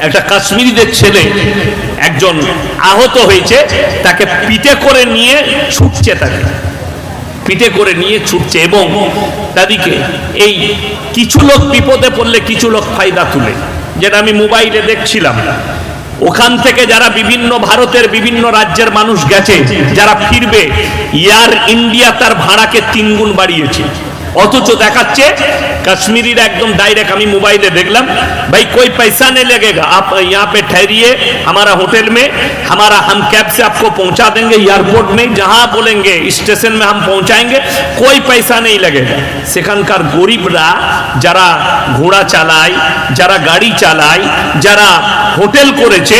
একটা কাশ্মীরিদের ছেলে একজন আহত হয়েছে, তাকে পিঠে করে নিয়ে ছুটছে তাকে। পিঠে করে নিয়ে ছুটছে এবং তাদিকে এই কিছু লোক বিপদে পড়লে কিছু লোক ফায়দা তুলে। যেটা আমি মোবাইলে দেখছিলাম। ওখান থেকে যারা বিভিন্ন ভারতের বিভিন্ন রাজ্যের মানুষ গেছে, যারা ফিরবে ইয়ার ইন্ডিয়া তার ভাড়াকে তিন গুণ বাড়িয়েছে। অথচ দেখাচ্ছে कश्मीरी एकदम डायरेक्ट हमें मोबाइल में देखलम भाई कोई पैसा नहीं लगेगा आप यहाँ पे ठहरिए हमारा होटल में हमारा हम कैब से आपको पहुंचा देंगे एयरपोर्ट में जहां बोलेंगे स्टेशन में हम पहुंचाएंगे कोई पैसा नहीं लगेगा সেখানকার গরিবরা যারা ঘোড়া চালায় যারা গাড়ি চালায় যারা হোটেল করেছে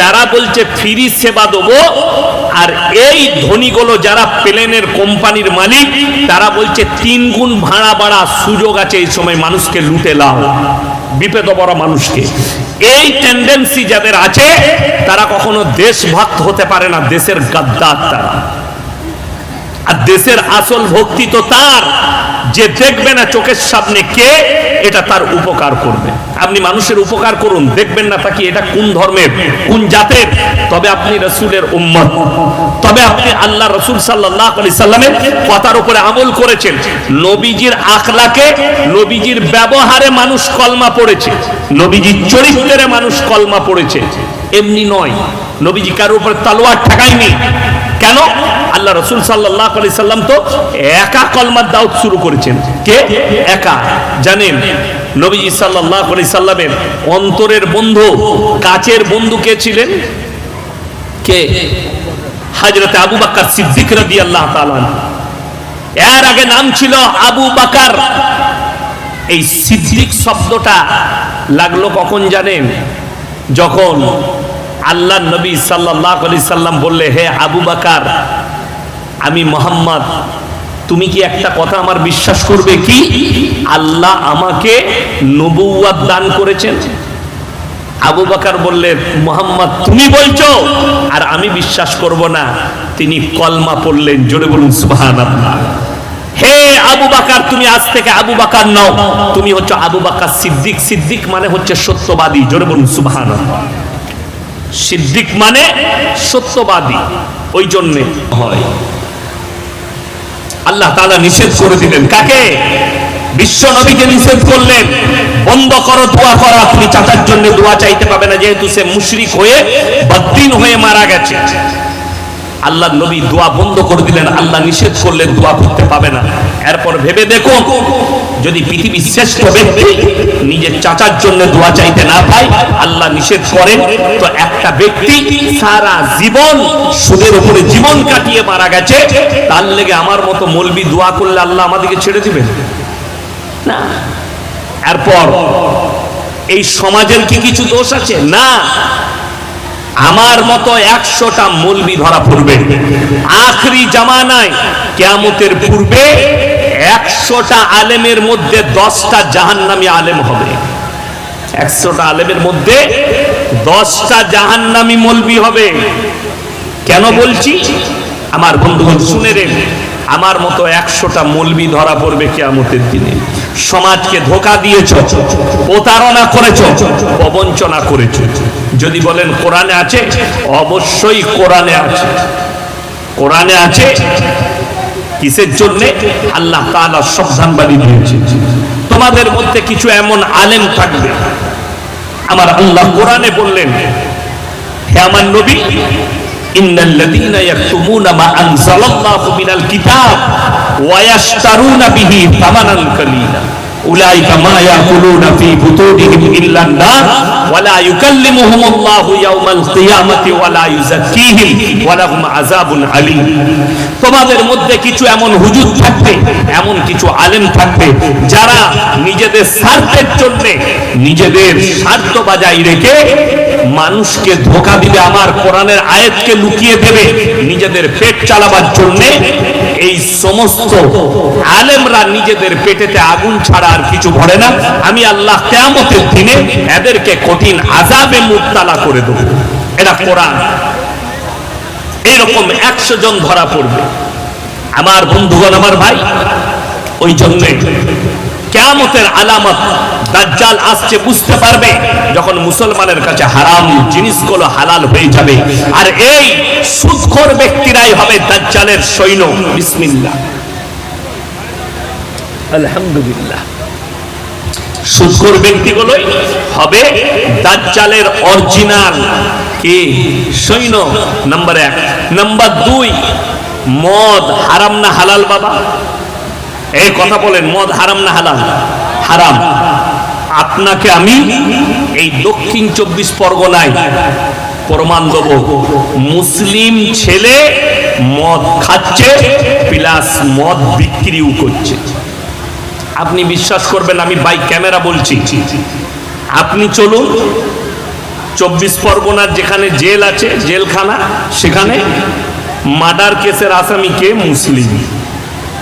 তারা বলছে ফ্রি সেবা দেবো আর এই ধনীগুলো যারা প্লেনের কোম্পানির মালিক তারা বলছে তিন গুণ ভাড়া বাড়া সুযোগ আছে এই সময় মানুষকে লুটে লাও, বিপদ বড় মানুষকে। এই টেন্ডেন্সি যাদের আছে, তারা কখনো দেশভক্ত হতে পারে না, দেশের গাদ্দার তারা। আর দেশের আসল ভক্তি তো তার। যে দেখবে না চোখের সামনে কে, এটা তার উপকার করবে। আপনি মানুষের উপকার করুন, দেখবেন না তাকে এটা কোন ধর্মের, কোন জাতের? তবে আপনি রসুলের উম্মত। তবে আপনি আল্লাহ রসুল সাল্লাহ আলি সাল্লামের কথার উপরে আমল করেছেন। নবীজির আখলাকে, নবীজির ব্যবহারে মানুষ কলমা পড়েছে। নবীজির চরিত্রে মানুষ কলমা পড়েছে। এমনি নয়। নবীজি কারোর উপরে তালোয়ার ঠেকায়নি। কেন? আল্লাহ রসুল সাল্লাহ আলি সাল্লাম তো একা কলমার দাউদ শুরু করেছেন। কে? একা। জানেন নবীজি সাল্লাহ আলি সাল্লামের অন্তরের বন্ধু, কাচের বন্ধু কে ছিলেন? কে? হাজরতে আবু বাক্কার সিদ্দিক রবি আল্লাহ এর আগে নাম ছিল আবু বাকার। এই সিদ্দিক শব্দটা লাগল কখন জানেন? যখন আল্লাহ নবী সাল্লাহ আলি সাল্লাম বললে, হে আবু বাকার আমি মোহাম্মদ, তুমি কি একটা কথা আমার বিশ্বাস করবে কি? আল্লাহ আমাকে নবুয়াদ দান করেছেন। আবু বাকার বললেন মোহাম্মদ, তুমি বলছো, আর আমি বিশ্বাস করব না। তিনি কলমা পড়লেন, জোরে বলুন সুবহান হে আবু বাকার, তুমি আজ থেকে আবু বাকার নও। তুমি হচ্ছে আবু বাকার সিদ্দিক। সিদ্দিক মানে হচ্ছে সত্যবাদী, জোরে বলুন সুবহান সিদ্দিক মানে সত্যবাদী, ওই জন্যে হয়। আল্লাহ তালা নিষেধ করে দিলেন। কাকে? বিশ্ব নবীকে নিষেধ করলেন। বন্ধ করো, দোয়া করা, আপনি চাচার জন্য দোয়া চাইতে পাবে না, যেহেতু সে মুশরিক হয়ে বদ্দিন হয়ে মারা গেছে। আল্লাহ নবী দোয়া বন্ধ করে দিলেন, আল্লাহ নিষেধ করলেন, দোয়া করতে পাবে না। এরপর ভেবে দেখো যদি পৃথিবীর শ্রেষ্ঠ ব্যক্তি নিজের চাচার জন্য দোয়া চাইতে না পায়, আল্লাহ নিষেধ করেন, তো একটা ব্যক্তি সারা জীবন সুদের উপরে জীবন কাটিয়ে মারা গেছে, তার লেগে আমার মতো মলবি দোয়া করলে আল্লাহ আমাদেরকে ছেড়ে দিবেন? না। এরপর, এই সমাজের কি কিছু দোষ আছে? না। আমার মতো একশোটা মলবি ধরা পড়বে। আখরি জামানায় কেয়ামতের পূর্বে একশোটা আলেমের মধ্যে দশটা জাহান্নামী আলেম হবে। একশোটা আলেমের মধ্যে দশটা জাহান্নামী মলবি হবে। কেন বলছি? আমার বন্ধুগণ, শুনে রে আমার মতো একশোটা মলবি ধরা পড়বে কেয়ামতের দিনে। সমাজকে ধোকা দিয়েছ, প্রতারণা করেছ প্রবঞ্চনা করেছ। যদি বলেন কোরআনে আছে, অবশ্যই কোরআনে আছে। কোরআনে আছে, কিসের জন্য? আল্লাহ তাআলা সাবধানবাণী দিয়েছে তোমাদের মধ্যে কিছু এমন আলেম থাকবে। আমার আল্লাহ কোরআনে বললেন, হে আমার নবী, ইন্নাল্লাযীনা ইয়াকতুমুনা মা আনজালাল্লাহু মিনাল কিতাব ওয়া ইয়াশতারুনা বিহি থামানান কালীলা তোমাদের মধ্যে কিছু এমন হুজুর থাকবে, এমন কিছু আলেম থাকবে, যারা নিজেদের স্বার্থের জন্য নিজেদের স্বার্থ বাজাই রেখে মানুষকে ধোকা দিবে, আমার কোরআনের আয়াতকে লুকিয়ে দেবে, নিজেদের পেট চালাবার জন্যে এই সমস্ত আলেমরা নিজেদের পেটেতে আগুন ছাড়া আর কিছু ভরে না। আমি আল্লাহ কেয়ামতের দিনে এদেরকে কঠিন আজাবে মুক্তালা করে দেব। এটা কোরআন। এইরকম একশো জন ধরা পড়বে। আমার বন্ধুগণ, আমার ভাই, ওই জন্যে কেয়ামতের আলামত দাজ্জাল আসছে, বুঝতে পারবে যখন মুসলমানের কাছে হারাম জিনিসগুলো হালাল হয়ে যাবে। আর এই সুদখোর ব্যক্তিরাই হবে দাজ্জালের সৈন্য। বিসমিল্লাহ। আলহামদুলিল্লাহ। সুদখোর ব্যক্তিগুলোই হবে দাজ্জালের অরিজিনাল কি? সৈন্য নাম্বার এক। নাম্বার দুই, মদ হারাম না হালাল বাবা? এই কথা বলেন, মদ হারাম না হালাল? হারাম। আপনাকে আমি এই দক্ষিণ চব্বিশ পরগনায় প্রমাণ দেব। মুসলিম ছেলে মদ খাচ্ছে, প্লাস মদ বিক্রিও করছে। আপনি বিশ্বাস করবেন, আমি বাই ক্যামেরা বলছি। আপনি চলুন, চব্বিশ পরগনার যেখানে জেল আছে, জেলখানা, সেখানে মার্ডার কেসের আসামি কে মুসলিম।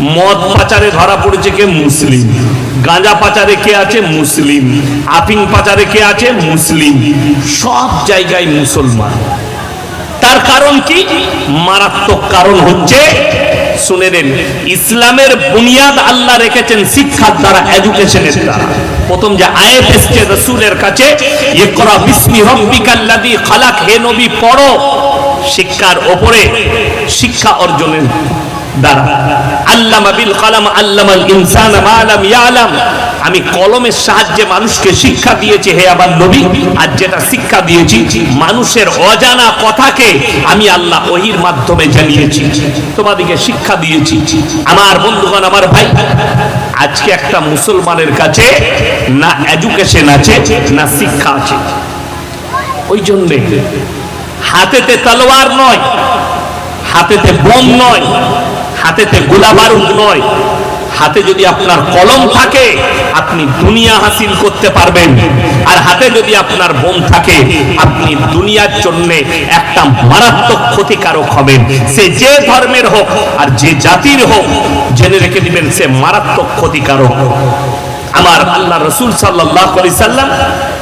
মদ পাচারে ধরা পড়েছে কে মুসলিম? গাঁজা পাচারে কে আছে মুসলিম? আফিং পাচারে কে আছে মুসলিম? সব জায়গায় মুসলমান। তার কারণ কি? মারাত্মক কারণ হচ্ছে, শুনে নেন, ইসলামের বুনিয়াদ আল্লাহ রেখেছেন শিক্ষার দ্বারা এডুকেশনের দ্বারা। প্রথম যে আয়াত এসছে রসুলের কাছে, ইকরা বিসমি রব্বিকাল্লাযী খালাক, হে নবী, পড়ো। শিক্ষার ওপরে শিক্ষা অর্জনের দ্বারা। আল্লামা বিল কলম আল্লামাল ইনসান ইয়ালাম। আমি কলমের সাহায্যে মানুষকে শিক্ষা দিয়েছি, হে আমার নবী, আর যেটা শিক্ষা দিয়েছি, মানুষের অজানা কথাকে আমি আল্লাহ ওহির মাধ্যমে জানিয়েছি, তোমাদেরকে শিক্ষা দিয়েছি। আমার বন্ধুগণ, আমার ভাই, আজকে একটা মুসলমানের কাছে না এডুকেশন আছে, না শিক্ষা আছে। ওই জন্যে হাতেতে তলোয়ার নয়, হাতেতে বোম নয় হাতেতে গোলা বারুদ নয়। হাতে যদি আপনার কলম থাকে, আপনি দুনিয়া হাসিল করতে পারবেন। আর হাতে যদি আপনার বোম থাকে, আপনি দুনিয়ার জন্য একটা মারাত্মক ক্ষতিকারক হবেন। সে যে ধর্মের হোক আর যে জাতির হোক, জেনে রেখে দিবেন সে মারাত্মক ক্ষতিকারক। আমার আল্লাহ রসুল সাল্লাহ সাল্লাম,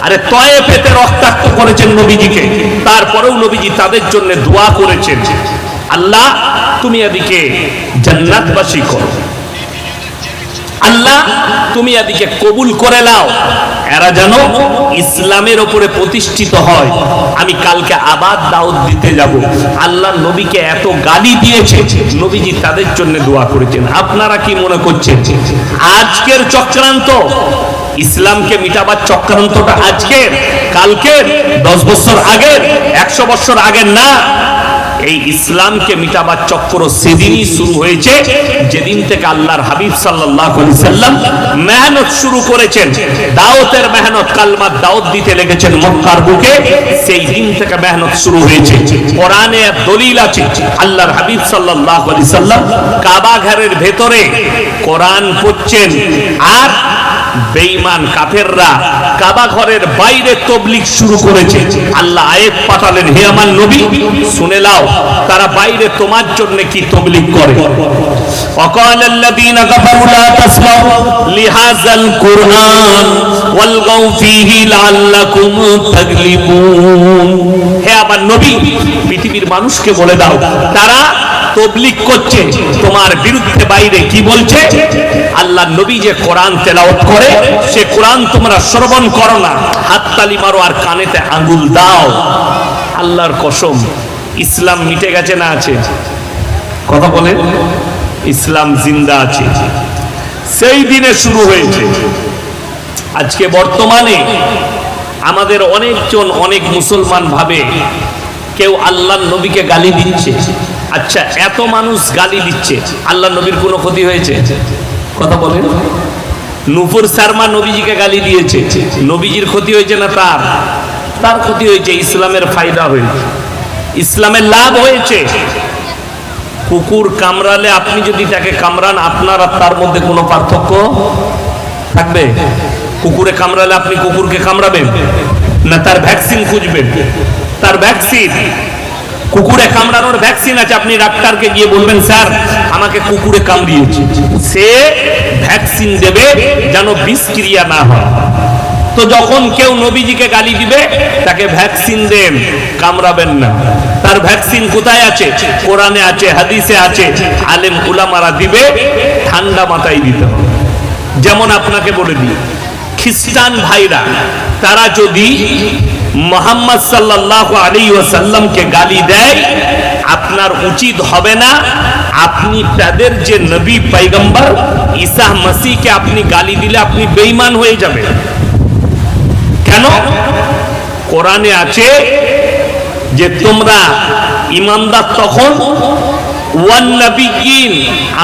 আরে তয়ে পেতে রক্তাক্ত করেছেন নবীজিকে। তারপরেও নবীজি তাদের জন্য দোয়া করেছেন। আল্লাহ তুমি এদিকে জান্নাতবাসী করো। আল্লাহ, তুমি এদিকে কবুল করে নাও। এরা যেন ইসলামের ওপরে প্রতিষ্ঠিত হয়। আমি কালকে আবার দাউদ দিতে যাব। আল্লাহ নবীকে এত গালি দিয়েছে। নবীজি তাদের জন্য দোয়া করেছেন। আপনারা কি মনে করছেন? আজকের চক্রান্ত, ইসলামকে মিটাবার চক্রান্তটা আজকের, কালকের, দশ বছর আগের, একশো বছর আগের না। এই ইসলামকে মিটাবার চক্র সেদিনই শুরু হয়েছে। যেদিন থেকে আল্লাহর হাবিব সাল্লাম মেহনত শুরু করেছেন। দাওতের মেহনত কালমার দাওত দিতে লেগেছেন মক্কার বুকে। সেই দিন থেকে মেহনত শুরু হয়েছে। কোরআনে দলিল আছে, আল্লাহর হাবিব সাল্লাহ সাল্লাম কাবা ঘরের ভেতরে কোরআন পড়ছেন। আর বেঈমান কাফেররা কাবা ঘরের বাইরে তবলিগ শুরু করেছে আল্লাহ আয়েত পাঠালেন হে আমার নবী শুনে লাও তারা বাইরে তোমার জন্য কি তবলিগ করে وقال الذين كفروا لا تسمعوا لهذا القرآن والغوا فيه لعلكم تغلبون হে আমার নবী পৃথিবীর মানুষকে বলে দাও তারা তবলিগ করছে, তোমার বিরুদ্ধে বাইরে কি বলছে? আল্লাহ নবী যে কোরআন তেলাওয়াত করে, সে কোরআন তোমরা শ্রবণ করো না। হাততালি মারো আর কানেতে আঙ্গুল দাও। আল্লাহর কসম, ইসলাম মিটে গেছে না আছে? কথা বলে ইসলাম জিন্দা আছে। সেই দিনে শুরু হয়েছে। আজকে বর্তমানে আমাদের অনেকজন অনেক মুসলমান ভাবে কেউ আল্লাহ নবীকে গালি দিচ্ছে। আচ্ছা এত মানুষ গালি দিচ্ছে। আল্লাহ নবীর কোনো ক্ষতি হয়েছে? কথা বলেন। নুপুর শর্মা নবীজিকে গালি দিয়েছে। নবীজির ক্ষতি হয়েছে না তার? তার ক্ষতি হয়েছে, ইসলামের ফায়দা হয়েছে। ইসলামের লাভ হয়েছে। কুকুর কামড়ালে আপনি যদি তাকে কামড়ান, আপনার আর তার মধ্যে কোনো পার্থক্য থাকবে? কুকুরে কামড়ালে আপনি কুকুরকে কামড়াবেন? না, তার ভ্যাকসিন খুঁজবেন? তার ভ্যাকসিন কুকুরে কামড়ানোর ভ্যাকসিন আছে, আপনি ডাক্তারকে গিয়ে বলবেন, স্যার, আমাকে কুকুরে কামড়িয়েছে। সে ভ্যাকসিন দেবে যেন বিষক্রিয়া না হয়। তো যখন কেউ নবীজিকে গালি দিবে, তাকে ভ্যাকসিন দেন, কামড়াবেন না। তার ভ্যাকসিন কোথায় আছে? কোরআনে আছে, হাদিসে আছে। আলেম উলামারা দিবে, ঠান্ডা মাথায় দিতে হবে। যেমন আপনাকে বলে দিই, খ্রিস্টান ভাইরা, তারা যদি মোহাম্মদ সাল্লাহ আলী ওয়াসাল্লামকে গালি দেয়, আপনার উচিত হবে না আপনি তাদের যে নবী পৈগম্বর ঈসা মসিকে আপনি গালি দিলে আপনি বেঈমান হয়ে যাবেন। কেন? কোরআনে আছে যে তোমরা ইমানদার তখন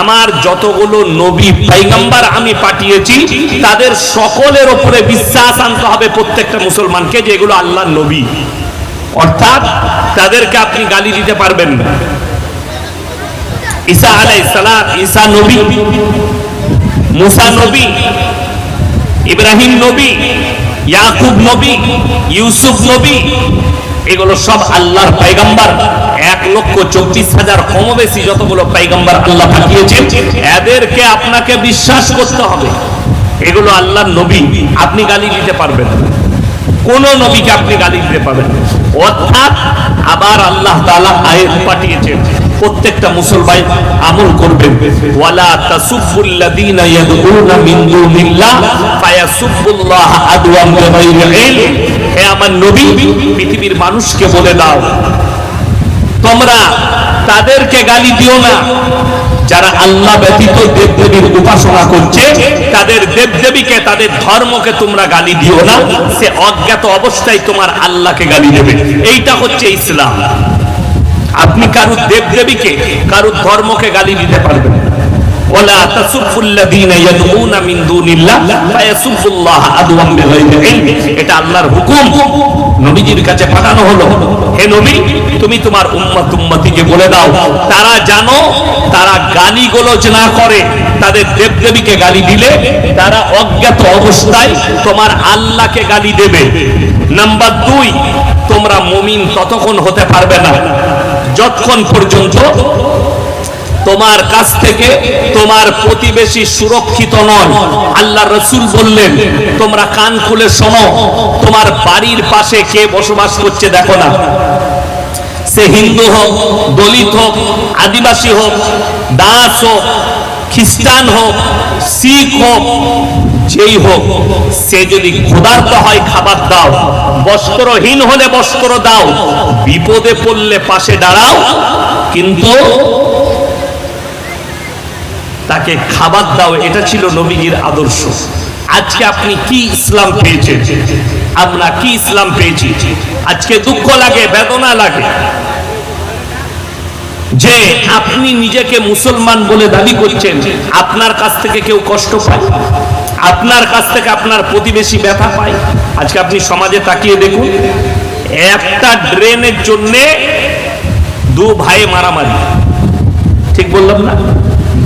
আমার যতগুলো নবী পৈগম্বর আমি পাঠিয়েছি, তাদের সকলের ওপরে বিশ্বাস আনতে হবে প্রত্যেকটা মুসলমানকে যে এগুলো আল্লাহর নবী। অর্থাৎ তাদেরকে আপনি গালি দিতে পারবেন না। ঈসা আলাইহিস সালাম, ঈসা নবী, মুসা নবী, ইব্রাহিম নবী, ইয়াকুব নবী, ইউসুফ নবী এগুলো সব আল্লাহর পাইগাম্বার। এক লক্ষ চব্বিশ হাজার কমবেশি যতগুলো পাইগাম্বার আল্লাহ পাঠিয়েছেন, এদেরকে আপনাকে বিশ্বাস করতে হবে। এগুলো আল্লাহর নবী, আপনি গালি দিতে পারবেন কোন নবীকে আপনি গালি দিতে পারবেন। অর্থাৎ আবার আল্লাহ তালা আয়ের পাঠিয়েছেন। প্রত্যেকটা মুসলমান আমল করবেন ওয়ালা তাসুবুল্লাযীনা ইয়াদউনা মিন দুনিল্লাহ, ফায়াসুবুল্লাহ আদওয়াম বিগাইরি ইলম। হে আমার নবী, পৃথিবীর মানুষকে বলে দাও, তোমরা তাদেরকে গালি দিও না। যারা আল্লাহ ব্যতীত দেবদেবীর উপাসনা করছে, তাদের দেবদেবীকে, তাদের ধর্মকে তোমরা গালি দিও না। সে অজ্ঞাত অবস্থায় তোমার আল্লাহকে গালি দেবে। এইটা হচ্ছে ইসলাম। আপনি কারুর দেবদেবীকে কারুর ধর্মকে গালি দিতে পারবেন তারা জানো, তারা গালি গোলজ না করে। তাদের দেবদেবীকে গালি দিলে তারা অজ্ঞাত অবস্থায় তোমার আল্লাহকে গালি দেবে। নাম্বার দুই, তোমরা মুমিন ততক্ষণ হতে পারবে না। যতক্ষণ পর্যন্ত তোমার কাছ থেকে তোমার প্রতিবেশী সুরক্ষিত নয়, আল্লাহ রসুল বললেন, তোমরা কান খুলে শোনো, তোমার বাড়ির পাশে কে বসবাস করছে দেখো না। সে হিন্দু হোক, দলিত হোক, আদিবাসী হোক, দাস হোক, খ্রিস্টান হোক, শিখ হোক যেই হোক, সে যদি ক্ষুধার্ত হয়, খাবার দাও। বস্ত্রহীন হলে বস্ত্র দাও। বিপদে পড়লে পাশে দাঁড়াও। কিন্তু তাকে খাবার দাও, এটা ছিল নবীজির আদর্শ। আজকে আপনি কি ইসলাম পেয়েছেন? আমরা কি ইসলাম পেয়েছি? আজকে দুঃখ লাগে, বেদনা লাগে। যে আপনি নিজেকে মুসলমান বলে দাবি করছেন, আপনার কাছ থেকে কেউ কষ্ট পায়? আপনার কাছ থেকে আপনার প্রতিবেশী ব্যথা পায়। আজকে আপনি সমাজে তাকিয়ে দেখুন, একটা ড্রেনের জন্যে দু ভাই মারামারি। ঠিক বললাম না?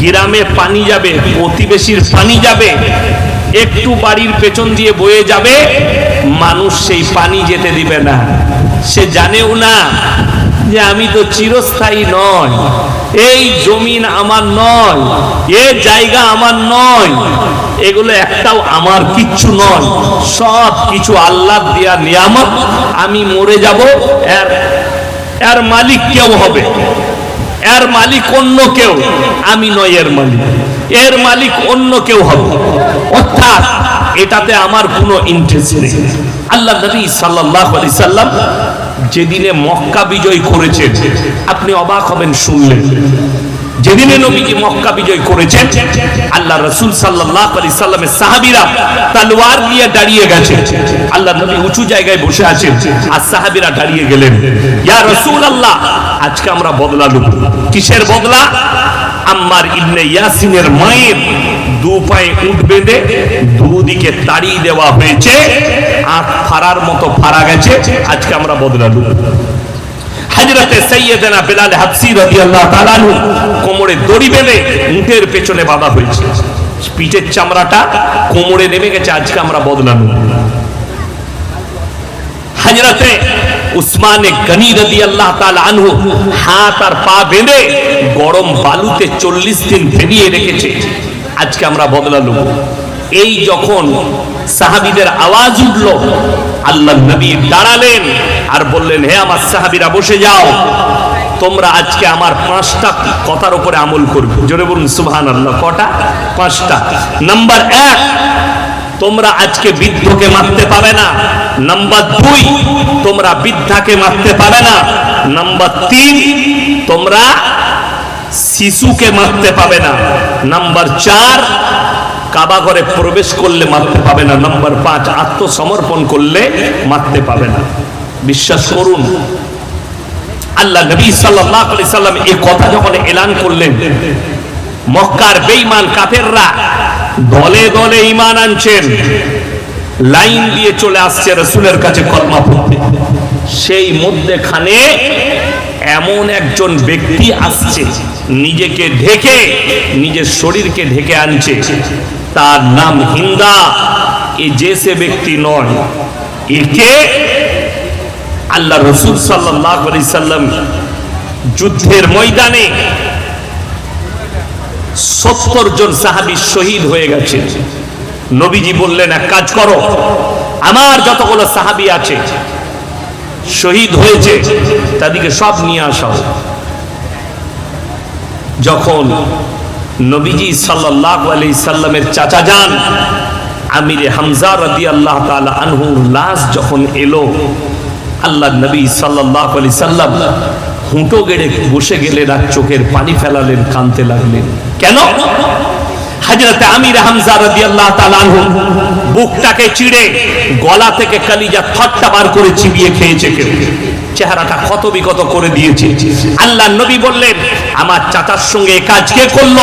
গ্রামে পানি যাবে, প্রতিবেশীর পানি যাবে, একটু বাড়ির পেছন দিয়ে বয়ে যাবে, মানুষ সেই পানি যেতে দিবে না। সে জানেও না যে আমি তো চিরস্থায়ী নয়। এই জমিন আমার নয়, এ জায়গা আমার নয়, এগুলো একটাও আমার কিচ্ছু নয়। সব কিছু আল্লাহ দেয়া নিয়ামত, আমি মরে যাব, এর এর মালিক কেউ হবে? এর মালিক অন্য কেউ? আমি নয় এর মালিক। এর মালিক অন্য কেউ হবে? অর্থাৎ এটাতে আমার কোনো ইন্টারেস্ট নেই। আল্লাহ নবী সাল্লাল্লাহু আলাইহি সাল্লাম যেদিনে মক্কা বিজয় করেছেন, আপনি অবাক হবেন, শুনলেন। যেদিনে নবীজি মক্কা বিজয় করেছেন আল্লাহ রসুল সাল্লাল্লাহু আলাইহি সাল্লামের সাহাবীরা তলোয়ার নিয়ে দাঁড়িয়ে গেছে আল্লাহ নবী উঁচু জায়গায় বসে আছেন আর সাহাবীরা দাঁড়িয়ে গেলেন। ইয়া রাসূলুল্লাহ, আজকে আমরা বদলা নেব কিসের বদলা? আম্মার ইবনে ইয়াসিনের মায়ের দু পায়ে উঠ বেঁধে দুদিকে তাড়িয়ে দেওয়া হয়েছে। মতো গেছে। আজকে আমরা বদলা নেব সৈয়দনা বেলাল হাফসি রাদিয়াল্লাহু তাআলা কোমরে দড়ি বেঁধে বাঁধা চামড়াটা কোমরে নেমে গেছে। আজকে আমরা বদলানো হাজরতে গনি আনহু হাত আর পা বেঁধে গরম বালুতে চল্লিশ দিন ভেবিয়ে রেখেছে। আজকে আমরা বদলালো এই যখন সাহাবীদের আওয়াজ উঠল, আল্লাহ নবী দাঁড়ালেন আর বললেন, হে আমার সাহাবীরা, বসে যাও। তোমরা আজকে আমার পাঁচটা কথার উপরে আমল করবে। জোরে বলুন সুবহান আল্লাহ কটা? পাঁচটা। নাম্বার এক, তোমরা আজকে বৃদ্ধকে মারতে পাবে না। নাম্বার দুই, তোমরা বৃদ্ধাকে মারতে পাবে না। নাম্বার তিন, তোমরা শিশুকে মারতে পাবে না। নাম্বার চার, কাবা ঘরে প্রবেশ করলে মারতে পাবে না। নাম্বার পাঁচ, আত্মসমর্পণ করলে মারতে পাবে না। বিশ্বাস করুন, আল্লাহ নবী সাল্লাম এই কথা যখন এলান করলেন, মক্কার বেঈমান কাফেররা দলে দলে ঈমান আনছেন। লাইন দিয়ে চলে আসছে রসুলের কাছে কলমা পড়তে সেই মধ্যেখানে এমন একজন ব্যক্তি আসছে, নিজেকে ঢেকে, নিজের শরীরকে ঢেকে আনছে। তার নাম হিন্দা। এ যে সে ব্যক্তি নয় একে আল্লাহ রসুল সাল্লাহ সাল্লাম যুদ্ধের ময়দানে সত্তর জন সাহাবি শহীদ হয়ে গেছে। নবীজি বললেন, এক কাজ করো, আমার যতগুলো সাহাবি আছে শহীদ হয়েছে, তাদেরকে সব নিয়ে আসা হোক। যখন নবীজি সাল্লাহ আলি সাল্লামের চাচা যান, আমির হামজা রাদি আল্লাহ তালা আনহুর লাশ যখন এলো আল্লাহ নবী সাল্লাহ আলি সাল্লাম হুঁটো গেড়ে বসে গেলেন আর চোখের পানি ফেলালেন, কানতে লাগলেন কেন হাজরতে আমির হামজা রাদিয়াল্লাহু তাআলা বুকটাকে চিড়ে গলা থেকে কালিজা থটটা বার করে চিবিয়ে খেয়েছে কেউ। চেহারাটা ক্ষত বিকত করে দিয়েছে। আল্লাহ নবী বললেন, আমার চাচার সঙ্গে কাজ কে করল?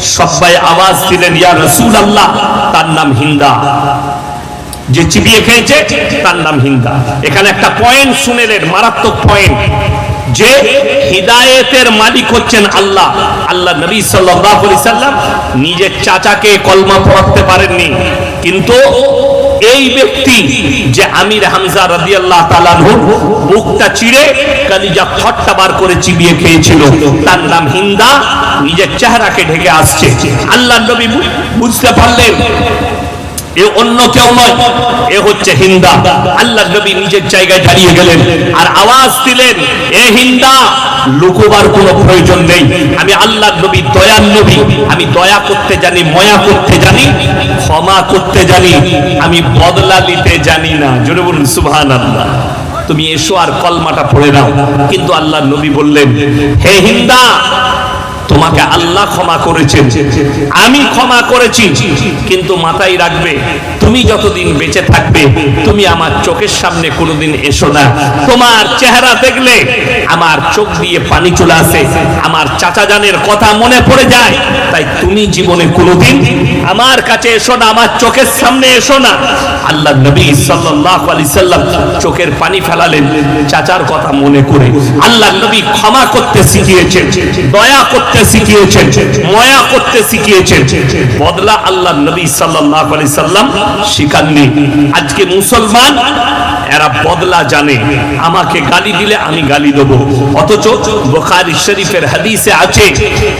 সবাই আওয়াজ দিলেন, ইয়া রাসূলুল্লাহ, তার নাম হিন্দা। যে চিবিয়ে খেয়েছে, তার নাম হিন্দা। এখানে একটা পয়েন্ট শুনেলেন, মারাত্মক পয়েন্ট যে হিদায়েতের মালিক হচ্ছেন আল্লাহ। আল্লাহ নবী সাল্লাম নিজের চাচাকে কলমা পড়াতে পারেননি। কিন্তু এই ব্যক্তি যে আমির হামজা রাদিয়াল্লাহু তাআলা বুকটা চিড়ে কালিজা ফট্টা বার করে চিবিয়ে খেয়েছিল। তার নাম হিন্দা, নিজের চেহারাকে ঢেকে আসছে। আল্লাহ নবী বুঝতে পারলেন? জানি, ময়া করতে জানি, ক্ষমা করতে জানি। আমি বদলা নিতে জানি না। জোরে বলুন সুবহান আল্লাহ তুমি এসো আর কলমাটা পড়ে নাও। কিন্তু আল্লাহ নবী বললেন, হে হিন্দা তোমাকে আল্লাহ ক্ষমা করেছেন। আমি ক্ষমা করেছি, কিন্তু মাথায় রাখবে, তুমি যতদিন বেঁচে থাকবে, তুমি আমার চোখের সামনে কোনোদিন এসো না। তোমার চেহারা দেখলে আমার চোখ দিয়ে পানি চলে আসে, আমার চাচা জানের কথা মনে পড়ে যায়, তাই তুমি জীবনে কোনোদিন আমার কাছে এসো না, আমার চোখের সামনে এসো না। আল্লাহ নবী সাল্লাল্লাহু আলাইহি সাল্লাম চোখের পানি ফেলালেন, চাচার কথা মনে করে। আল্লাহ নবী ক্ষমা করতে শিখিয়েছেন, দয়া করতে শিখিয়েছেন ময়া করতে শিখিয়েছেন। বদলা আল্লাহ নবী সাল্লাল্লাহু সাল্লাম শিখাননি। আজকে মুসলমান এরা বদলা জানে। আমাকে গালি দিলে আমি গালি দেব। অথচ বুখারী শরীফের হাদিসে আছে,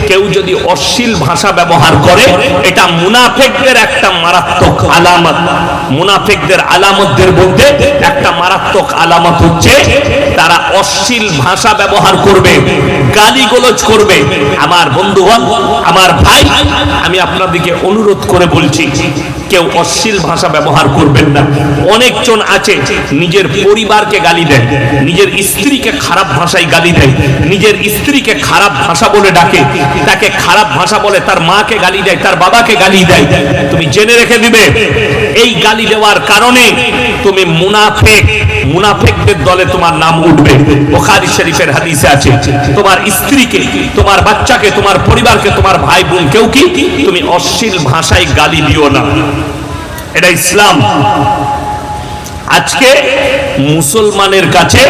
কেউ যদি অশ্লীল ভাষা ব্যবহার করে, এটা মুনাফেকদের একটা মারাত্মক আলামত। মুনাফেকদের আলামতদের মধ্যে একটা মারাত্মক আলামত হচ্ছে, তারা অশ্লীল ভাষা ব্যবহার করবে, গালিগোলজ করবে। আমার বন্ধুগণ, আমার ভাই, আমি আপনাদেরকে অনুরোধ করে বলছি কেউ অশ্লীল ভাষা ব্যবহার করবেন না। অনেকজন আছে, নিজের পরিবারকে গালি দেয়, নিজের স্ত্রীকে খারাপ ভাষায় গালি দেয়, নিজের স্ত্রীকে খারাপ ভাষা বলে ডাকে, তাকে খারাপ ভাষা বলে তার মাকে গালি দেয়, তার বাবাকে গালি দেয়। তুমি জেনে রেখে দিবে, এই গালি দেওয়ার কারণে তুমি মুনাফেক। মুনাফেকদের দলে তোমার নাম উঠবে। বুখারী শরীফের হাদিসে আছে, তোমার স্ত্রীকে, তোমার বাচ্চাকে, তোমার পরিবারকে, তোমার ভাই বোন কেউ কি তুমি অশ্লীল ভাষায় গালি দিও না। এটা ইসলাম। আজকে মুসলমানের কাছে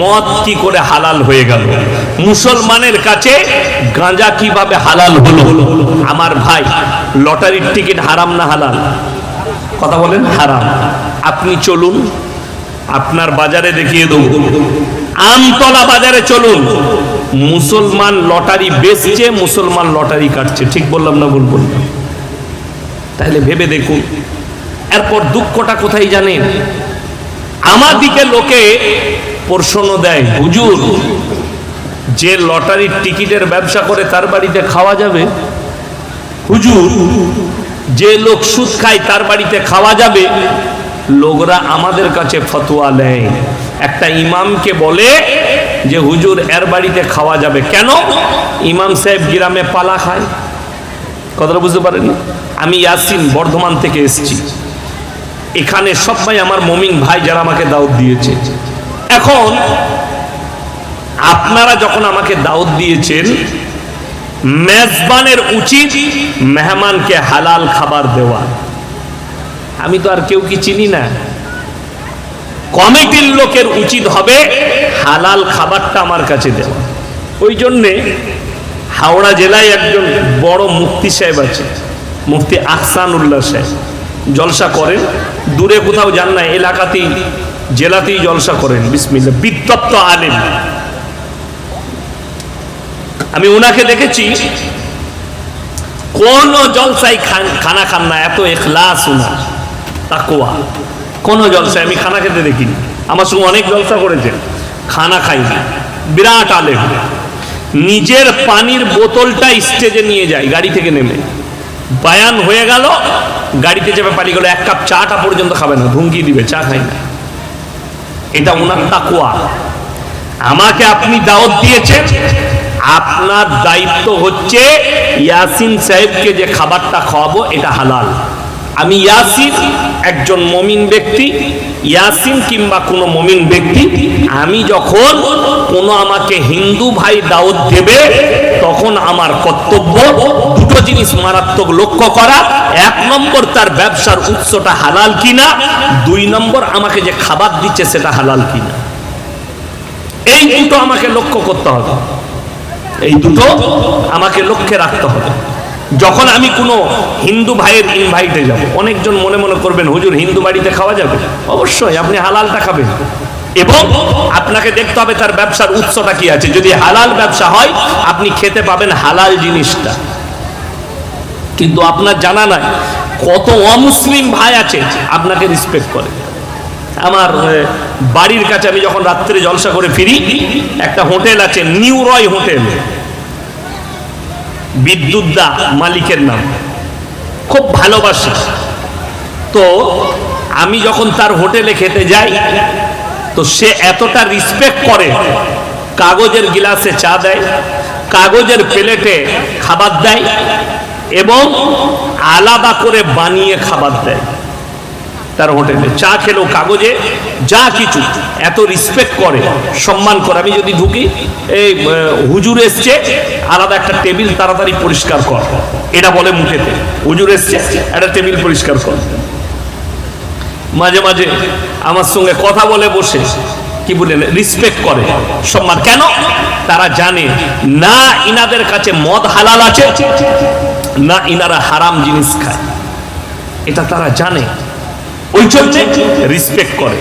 মদ কি করে হালাল হয়ে গেল? মুসলমানের কাছে গাঁজা কীভাবে হালাল হলো? আমার ভাই, লটারির টিকিট হারাম না হালাল? কথা বলেন, হারাম। আপনি চলুন আপনার বাজারে দেখিয়ে দেবো। আমতলা বাজারে চলুন। মুসলমান লটারি বেচছে, মুসলমান লটারি কাটছে। ঠিক বললাম না ভুল বললাম? তাহলে ভেবে দেখুন। এরপর দুঃখটা কোথায় জানেন? আমার দিকে লোকে প্রশ্ন দেয়, হুজুর, যে লটারির টিকিটের ব্যবসা করে তার বাড়িতে খাওয়া যাবে? হুজুর, যে লোক সুদ খায় তার বাড়িতে খাওয়া যাবে? লোকরা আমাদের কাছে ফতোয়া নেয়। একটা ইমামকে বলে যে, হুজুর, এর বাড়িতে খাওয়া যাবে। কেন? ইমাম সাহেব গ্রামে পালা খায়। কথাটা বুঝতে পারেননি? আমি ইয়াসিন বর্ধমান থেকে এসেছি। এখানে সবাই আমার মমিন ভাই যারা আমাকে দাওয়াত দিয়েছে। এখন আপনারা যখন আমাকে দাওয়াত দিয়েছেন, মেজবানের উচিত মেহমানকে হালাল খাবার দেওয়া। আমি তো আর কেউ কি চিনি না? কমিটির লোকের উচিত হবে হালাল খাবারটা আমার কাছে দেওয়া। ওই জন্যে হাওড়া জেলায় একজন বড় মুফতি সাহেব আছে, মুফতি আহসানুল্লাহ সাহেব। জলসা করেন, দূরে কোথাও যান না, এলাকাতেই, জেলাতেই জলসা করেন বিসমিল্লা বিতপ্ত আলেম। আমি ওনাকে দেখেছি, কোন জলসাই খান- খানা না, এত এখলাস উনা তাকুয়া কোন জলসায় আমি খানা খেতে দেখিনি। আমার সঙ্গে অনেক জলসা করেছে। খানা খাইনি। বিরাট আলেম। নিজের পানির বোতলটা স্টেজে নিয়ে যায়, গাড়ি থেকে নেমে। বায়ান হয়ে গেল, গাড়িতে চেপে পালিয়ে গেল, এক কাপ চাটা পর্যন্ত খাবে না, ধুমকি দিবে, চা খাই না। এটা ওনার তাকুয়া আমাকে আপনি দাওয়াত দিয়েছেন, আপনার দায়িত্ব হচ্ছে ইয়াসিন সাহেবকে যে খাবারটা খাওয়াবো, এটা হালাল। আমি ইয়াসিন একজন মমিন ব্যক্তি, ইয়াসিন কিংবা কোনো মমিন ব্যক্তি, আমি যখন কোনো আমাকে হিন্দু ভাই দাওয়াত দেবে, তখন আমার কর্তব্য দুটো জিনিস মারাত্মক লক্ষ্য করা। এক নম্বর, তার ব্যবসার উৎসটা হালাল কিনা। দুই নম্বর, আমাকে যে খাবার দিচ্ছে সেটা হালাল কিনা। এই দুটো আমাকে লক্ষ্য করতে হবে। এই দুটো আমাকে লক্ষ্যে রাখতে হবে। যখন আমি কোনো হিন্দু ভাইয়ের ইনভাইটে যাব, অনেকজন মনে মনে করবেন, হুজুর, হিন্দু বাড়িতে খাওয়া যাবে? অবশ্যই, আপনি হালালটা খাবেন। এবং আপনাকে দেখতে হবে তার ব্যবসার উৎসটা কি আছে। যদি হালাল ব্যবসা হয়, আপনি খেতে পাবেন হালাল জিনিসটা। কিন্তু আপনার জানা নাই, কত অমুসলিম ভাই আছে, আপনাকে রেসপেক্ট করে। আমার বাড়ির কাছে আমি যখন রাত্রে জলসা করে ফিরি, একটা হোটেল আছে নিউ রয় হোটেল। বিদ্যুৎ দা মালিকের নাম। খুব ভালোবাসি। তো আমি যখন তার হোটেলে খেতে যাই, তো সে এতটা রিসপেক্ট করে, কাগজের গিলাসে চা দেয়, কাগজের প্লেটে খাবার দেয় এবং আলাদা করে বানিয়ে খাবার দেয়। তার হোটেলে। চা খেলো কাগজে, যা কিছু। এত রিসপেক্ট করে, সম্মান করে। আমি যদি ঢুকি, এই হুজুর এসছে, আলাদা একটা টেবিল তাড়াতাড়ি পরিষ্কার কর। এটা বলে মুখেতে। হুজুর এসছে, একটা টেবিল পরিষ্কার কর। মাঝে মাঝে আমার সঙ্গে কথা বলে বসে, কি বলেন রিসপেক্ট করে, সম্মান। কেন? তারা জানে, না ইনাদের কাছে মদ হালাল আছে, না ইনারা হারাম জিনিস খায়। এটা তারা জানে। ওই জন্যে রিসপেক্ট করে।